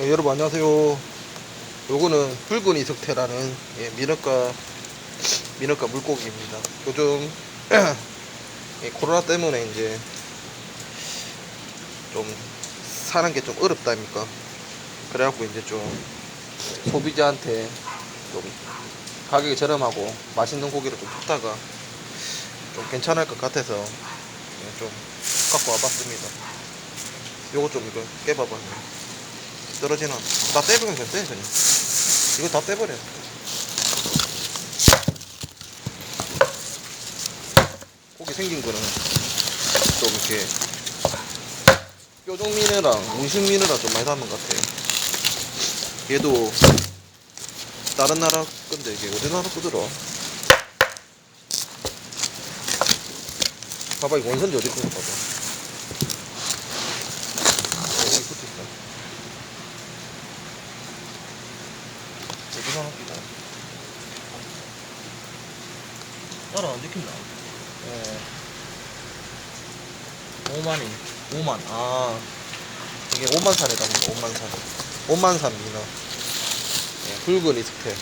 어, 여러분 안녕하세요. 요거는 붉은 이석태라는 예, 민어가 민어가 물고기입니다. 요즘 이 코로나 때문에 이제 좀 사는 게 좀 어렵다니까. 그래갖고 이제 좀 소비자한테 좀 가격이 저렴하고 맛있는 고기를 좀 찾다가 좀 괜찮을 것 같아서 예, 좀 갖고 와봤습니다. 요거 좀 이거 깨봐봐. 떨어지나? 다 떼버리면 떼 그냥. 이거 다 떼버려. 고기 생긴 거는 좀 이렇게 뾰족미느랑 문신미느랑 좀 많이 닮은 것 같아요. 얘도 다른 나라 건데 이게 어디 나라 거더라? 봐봐 이 원선지 어디 건가 봐봐. 여기 붙어있다. 어디 나라 거다? 따라 안 찍힌다. 예. 5만이 5만 아 이게 5만 산에 담은 거 5만 산 5만 산 민어 예, 붉은 이스테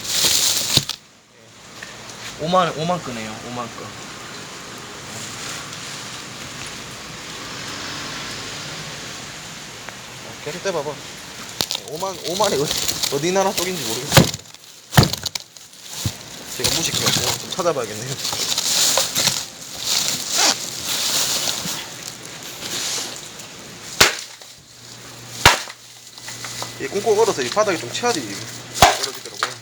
5만 5만 끄네요. 5만 끄. 어, 계속 떼봐봐 5만 5만이 어디, 어디 나라 쪽인지 모르겠어 제가 무식해서 좀 찾아봐야겠네요. 이 꽁꽁 얼어서 이 바닥에 좀 쳐야지 떨어지더라고요.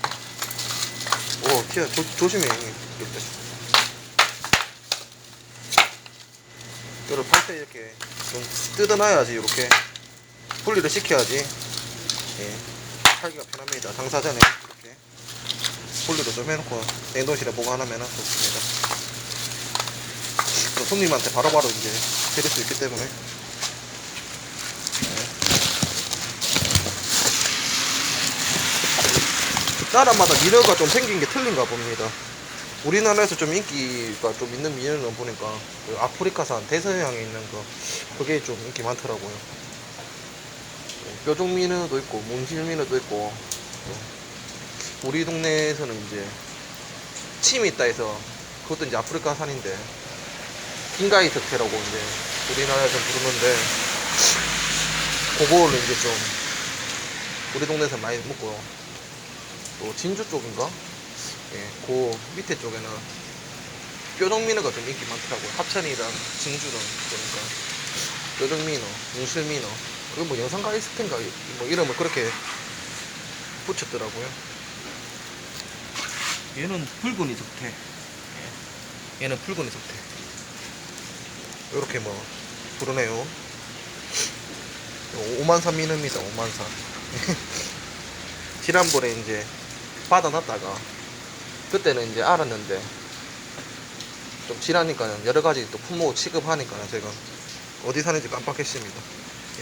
오 피해 조, 조심해. 이렇게. 이거를 팔 때 이렇게 좀 뜯어놔야지 이렇게 분리를 시켜야지. 예, 팔기가 편합니다. 당사자는 분리를 좀 해놓고 냉동실에 보관하면 좋습니다 또 손님한테 바로바로 이제 드릴 수 있기 때문에 나라마다 미너가 좀 생긴 게 틀린가 봅니다. 우리나라에서 좀 인기가 좀 있는 미너는 보니까 그 아프리카산 대서양에 있는 거 그게 좀 인기 많더라고요. 뾰족 미너도 있고 몽실 미너도 있고 또 우리 동네에서는 이제 침이 있다 해서 그것도 이제 아프리카산인데 킹가이 특태라고 이제 우리나라에서 부르는데 그거를 이제 좀 우리 동네에서 많이 먹고요. 또 진주 쪽인가? 예, 그 밑에 쪽에는 뾰족민어가 좀 인기 많더라고요. 합천이랑 진주랑 그러니까 뾰족민어, 문실민어, 그거 뭐 영상가 익스텐가 뭐 이름을 그렇게 붙였더라고요. 얘는 붉은 이 석태. 얘는 붉은 이 석태. 이렇게 뭐 부르네요. 5만산 민어입니다. 5만산. 지난번에 이제 받아놨다가 그때는 이제 알았는데 좀 지나니까 여러 가지 또 품목 취급하니까 제가 어디 사는지 깜빡했습니다.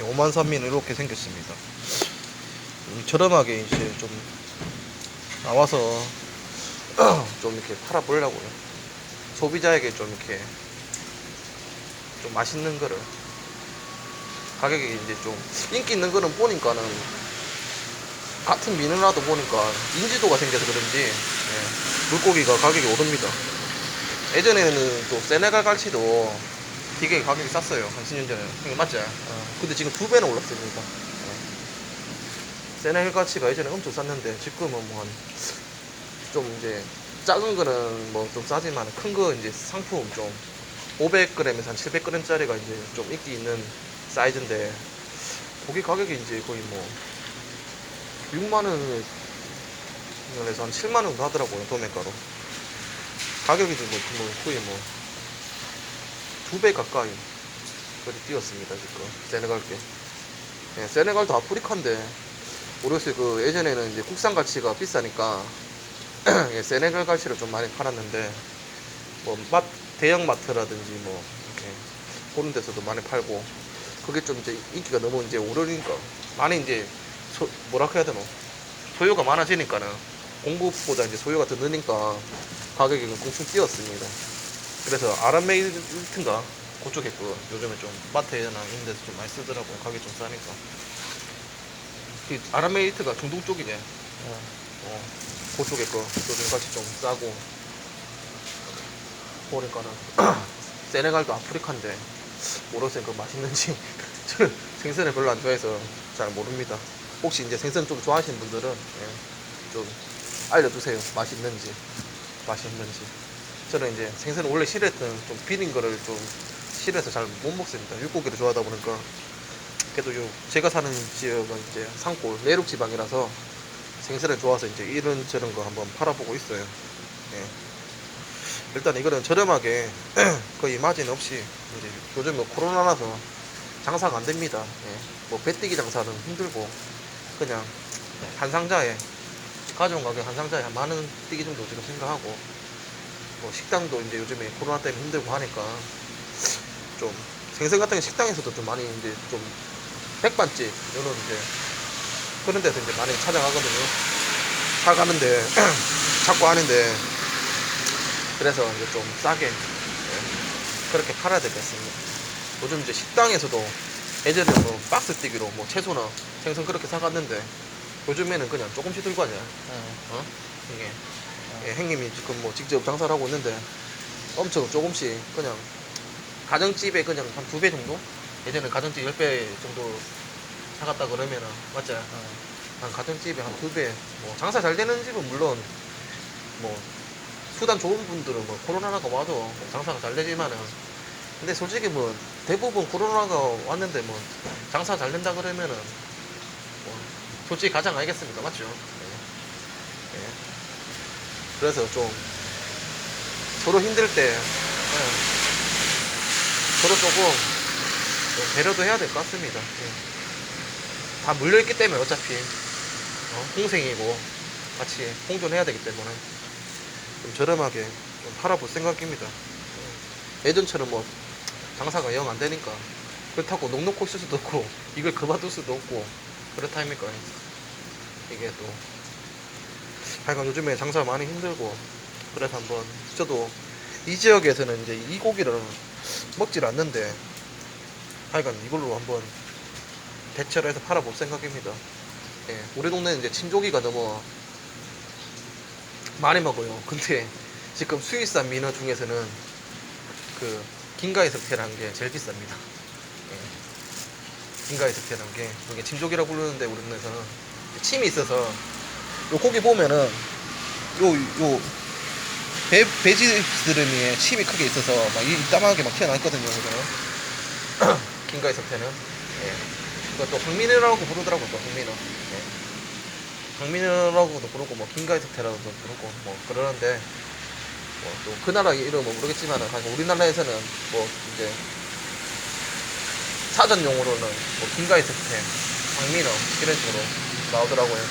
5만 산민은 이렇게 생겼습니다. 음, 저렴하게 이제 좀 나와서 좀 이렇게 팔아보려고요. 소비자에게 좀 이렇게 좀 맛있는 거를 가격이 이제 좀 인기 있는 거는 보니까는 같은 미느라도 보니까 인지도가 생겨서 그런지 예, 물고기가 가격이 오릅니다. 예전에는 또 세네갈 갈치도 되게 가격이 쌌어요. 한 10년 전에. 이거 맞죠? 어, 근데 지금 두 배나 올랐습니다. 예. 세네갈 갈치가 예전에 엄청 쌌는데 지금은 뭐 한 좀 이제 작은 거는 뭐 좀 싸지만 큰 거 이제 상품 좀 500g에서 한 700g짜리가 이제 좀 인기 있는 사이즈인데 고기 가격이 이제 거의 뭐 6만 원에서 한 7만 원 정도 하더라고요 도매가로. 가격이 좀 뭐, 뭐 거의 뭐 두 배 가까이 그리 뛰었습니다 지금 세네갈 게 예, 세네갈도 아프리카인데 모르겠어요 그 예전에는 이제 국산 가치가 비싸니까 예, 세네갈 가치를 좀 많이 팔았는데 뭐 맛, 대형 마트라든지 뭐 이렇게 그런 데서도 많이 팔고 그게 좀 이제 인기가 너무 이제 오르니까 많이 이제 소, 뭐라 해야 되노 소요가 많아지니까는 공급보다 이제 소요가 더 느니까 가격이 꽁충 뛰었습니다. 그래서 아람메이트인가 그쪽에 그 요즘에 좀 마트에나 이런 데서 좀 많이 쓰더라고요. 가격이 좀 싸니까. 그 아랍메이트가 중동 쪽이네. 어, 그쪽에 거 요즘 같이 좀 싸고 보니까는 세네갈도 아프리카인데 모르겠어요. 그 맛있는지. 저는 생선을 별로 안 좋아해서 잘 모릅니다. 혹시 이제 생선 좀 좋아하시는 분들은 예, 좀 알려주세요. 맛있는지 맛있는지. 저는 이제 생선을 원래 싫어했던 좀 비린 거를 좀 싫어해서 잘 못 먹습니다. 육고기를 좋아하다 보니까. 그래도 요 제가 사는 지역은 이제 산골 내륙 지방이라서 생선을 좋아서 이제 이런 저런 거 한번 팔아보고 있어요. 예. 일단 이거는 저렴하게 거의 마진 없이 이제 요즘 뭐 코로나라서 장사가 안 됩니다. 예. 뭐 배뜨기 장사는 힘들고 그냥 한 상자에 가져온 가격 한 상자에 한 만원 뛰기 정도 지금 생각하고 뭐 식당도 이제 요즘에 코로나 때문에 힘들고 하니까 좀 생선 같은 게 식당에서도 좀 많이 이제 좀 백반집 이런 이제 그런 데서 이제 많이 찾아가거든요. 사가는데 자꾸 하는데 그래서 이제 좀 싸게 예, 그렇게 팔아야 되겠습니다. 요즘 이제 식당에서도 예전에 뭐 박스 뛰기로 뭐 채소나 생선 그렇게 사갔는데 요즘에는 그냥 조금씩 들고 가냐. 어? 이게 예, 형님이 지금 뭐 직접 장사를 하고 있는데 엄청 조금씩 그냥 가정집에 그냥 한 두 배 정도? 예전에 가정집 10배 정도 사갔다 그러면은 맞죠? 한 가정집에 한 두 배. 뭐 장사 잘 되는 집은 물론 뭐 수단 좋은 분들은 뭐 코로나가 와도 장사가 잘 되지만은 근데 솔직히 뭐 대부분 코로나가 왔는데 뭐 장사 잘 된다 그러면은 뭐 솔직히 가장 알겠습니까 맞죠? 예. 예. 그래서 좀 서로 힘들 때 그냥 서로 조금 좀 배려도 해야 될 것 같습니다. 예. 다 물려있기 때문에 어차피 어, 홍생이고 같이 공존해야 되기 때문에 좀 저렴하게 좀 팔아볼 생각입니다. 예. 예전처럼 뭐 장사가 영 안 되니까 그렇다고 넉넉고 있을 수도 없고 이걸 그만둘 수도 없고 그렇다 아닙니까? 이게 또 하여간 요즘에 장사 많이 힘들고 그래서 한번 저도 이 지역에서는 이제 이 고기를 먹질 않는데 하여간 이걸로 한번 대체를 해서 팔아볼 생각입니다. 예, 우리 동네는 이제 친조기가 너무 많이 먹어요. 근데 지금 수입산 민어 중에서는 그 긴가의 석태라는 게 제일 비쌉니다. 예, 긴가의 석태라는 게 이게 친조기라고 부르는데 우리 동네에서는 침이 있어서 요 고기 보면은 요 요 배 배지드름이에 침이 크게 있어서 막 이- 이따만하게 막 튀어나와 있거든요. 그거는 긴가의 석태는 예. 이것도 황민어라고 부르더라고 또 황민어. 예. 황민어라고도 부르고 뭐 긴가의 석태라고도 부르고 뭐 그러는데 뭐 또 그 나라 이름은 모르겠지만은 사실 우리나라에서는 뭐 이제 사전 용어로는 뭐 긴가의 석태, 황민어 이런 식으로 나오더라고요.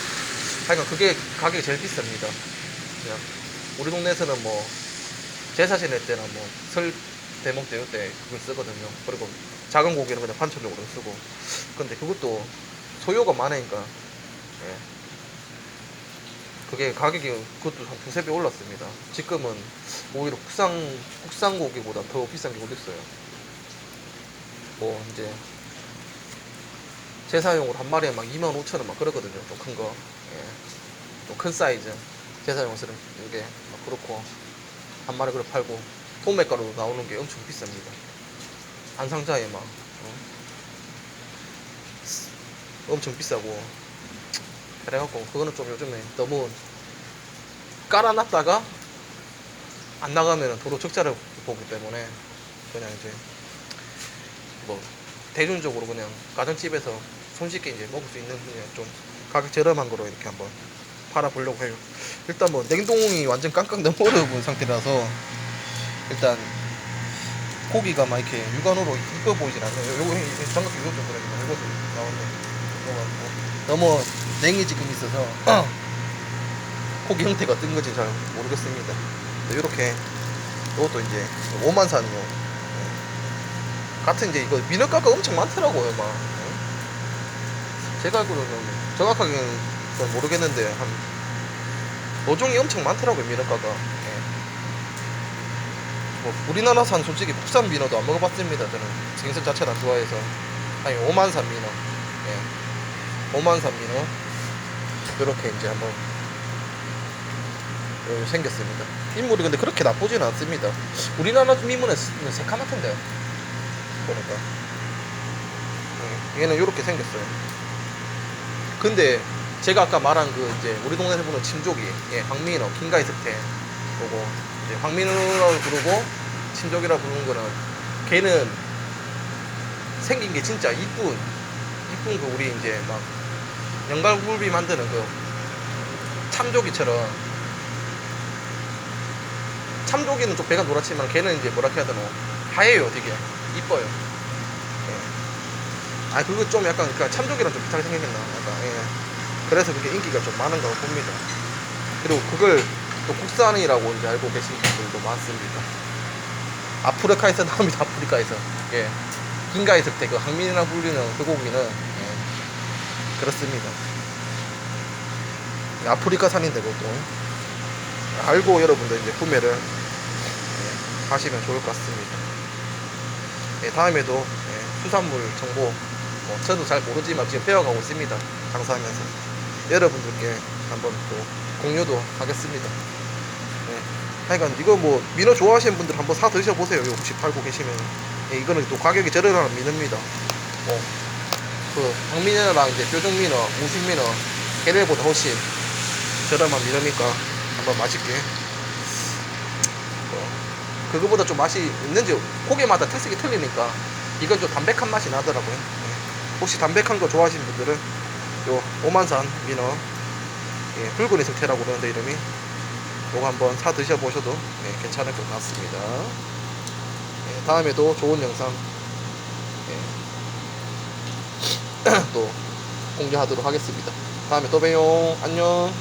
하여간 그게 가격이 제일 비쌉니다. 그냥 우리 동네에서는 뭐 제사 지낼 때나 뭐 설 대목 때 이때 그걸 쓰거든요. 그리고 작은 고기는 그냥 반찬용으로 쓰고. 근데 그것도 소요가 많으니까 예. 그게 가격이 그것도 한 두세 배 올랐습니다. 지금은 오히려 국산 국산 고기보다 더 비싼 게 어디 있어요. 뭐 이제 제사용으로 한 마리에 막 2만 5천 원막 그러거든요. 좀 큰 거. 예. 좀큰 사이즈. 제사용 쓰는 게막 그렇고 한 마리 그래 팔고 소매가루 나오는 게 엄청 비쌉니다. 한 상자에 막 어? 엄청 비싸고 그래갖고 그거는 좀 요즘에 너무 깔아놨다가 안 나가면 도로 적자를 보기 때문에 그냥 이제 뭐 대중적으로 그냥 가정집에서 손쉽게 이제 먹을 수 있는 그냥 좀 가격 저렴한 거로 이렇게 한번 팔아보려고 해요. 일단 뭐 냉동이 완전 깡깡 어려운 상태라서 일단 고기가 막 이렇게 육안으로 이뻐 보이진 않아요. 요거 이거 장갑 이거 좀 그래요. 이거 좀 나오는데 이거 갖고 너무 냉이 지금 있어서 고기 형태가 뜬 건지 잘 모르겠습니다. 이렇게 이것도 이제 5만 산이요. 네. 같은 이제 이거 민어가가 엄청 많더라고요, 막. 네. 제가 알기로는 정확하게는 잘 모르겠는데 한 어종이 엄청 많더라고요, 민어가가. 예. 뭐 우리나라산 솔직히 국산 민어도 안 먹어봤습니다. 저는 생선 자체를 안 좋아해서 아니 5만 산 민어. 예. 오만산 민어 이렇게 이제 한번 여기 생겼습니다. 인물이 근데 그렇게 나쁘지는 않습니다. 우리나라 민물은 새카맣던데 보니까 예, 얘는 이렇게 생겼어요. 근데 제가 아까 말한 그 이제 우리 동네에서 보는 침조기, 예, 황민어, 긴가이 습태, 그거 이제 황민어라고 부르고 침조기라 부르는 거는 걔는 생긴 게 진짜 이쁜 이쁜 그 우리 이제 막 영갈굴비 만드는 그 참조기처럼 참조기는 좀 배가 노랗지만 걔는 이제 뭐라 해야 되나 하얘요 되게. 이뻐요. 예. 아 그거 좀 약간 그러니까 참조기랑 좀 비슷하게 생겼나? 약간 예. 그래서 그게 인기가 좀 많은가 봅니다. 그리고 그걸 또 국산이라고 이제 알고 계신 분들도 많습니다 아프리카에서 나옵니다 아프리카에서 예. 긴가 있을 때그 항민이라 불리는 그 고기는 예. 그렇습니다 아프리카 산인데 그것도 알고 여러분들 이제 구매를 예, 하시면 좋을 것 같습니다. 예, 다음에도 예, 수산물 정보 뭐 저도 잘 모르지만 지금 배워가고 있습니다. 장사하면서 여러분들께 한번 또 공유도 하겠습니다. 예, 하여간 이거 뭐 민어 좋아하시는 분들 한번 사 드셔보세요. 혹시 팔고 계시면 예, 이거는 또 가격이 저렴한 민어입니다. 뭐, 그 황민어랑 이제 뾰족민어, 무순민어 걔네보다 훨씬 저렴한 민어니까 한번 맛있게 뭐, 그거보다 좀 맛이 있는지 고기마다 특색이 틀리니까 이건 좀 담백한 맛이 나더라고요 예. 혹시 담백한 거 좋아하시는 분들은 요 오만산 민어 예, 붉은 이 석태라고 그러는데 이름이. 요거 한번 사 드셔보셔도 예, 괜찮을 것 같습니다. 예, 다음에도 좋은 영상 예, 또 공개하도록 하겠습니다. 다음에 또 봬요. 안녕